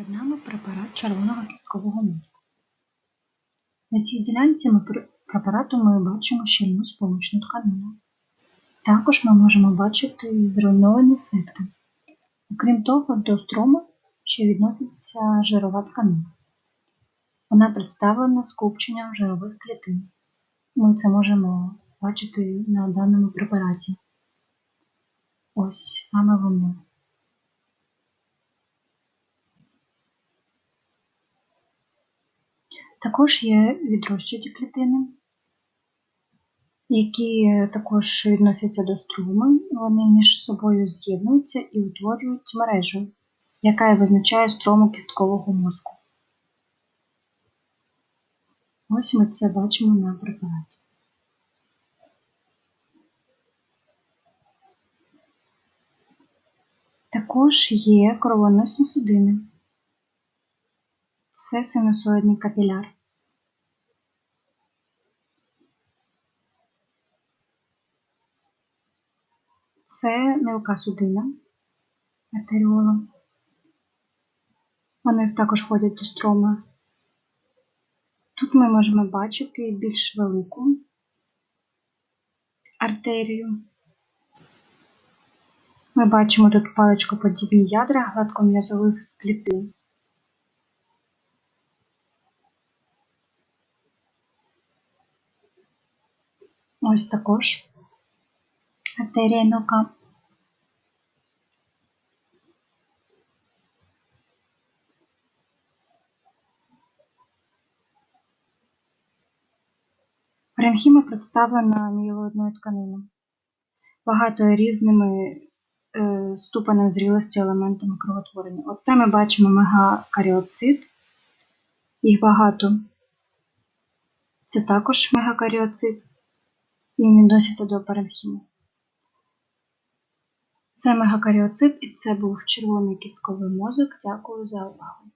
Перед нами препарат червоного кісткового мозку. На цій ділянці ми препарату ми бачимо щільну сполучну тканину. Також ми можемо бачити зруйновані септи. Окрім того, до струму ще відноситься жирова тканина. Вона представлена скупченням жирових клітин. Ми це можемо бачити на даному препараті. Ось саме вони. Також є відрощуті клітини, які також відносяться до струму. Вони між собою з'єднуються і утворюють мережу, яка і визначає струму кісткового мозку. Ось ми це бачимо на препараті. Також є кровоносні судини. Це синусоїдний капіляр. Це мілка судина артеріола. Вони також ходять до строма. Тут ми можемо бачити більш велику артерію. Ми бачимо тут паличкоподібні ядра гладком'язових клітин. Ось також артерія мілка. Паренхіма представлена мієлоїдною тканиною, багато різними е, ступенем зрілості елементами кровотворення. Оце ми бачимо мегакаріоцит, їх багато. Це також мегакаріоцит, він доситься до паренхіму. Це мегакаріоцит і це був червоний кістковий мозок. Дякую за увагу.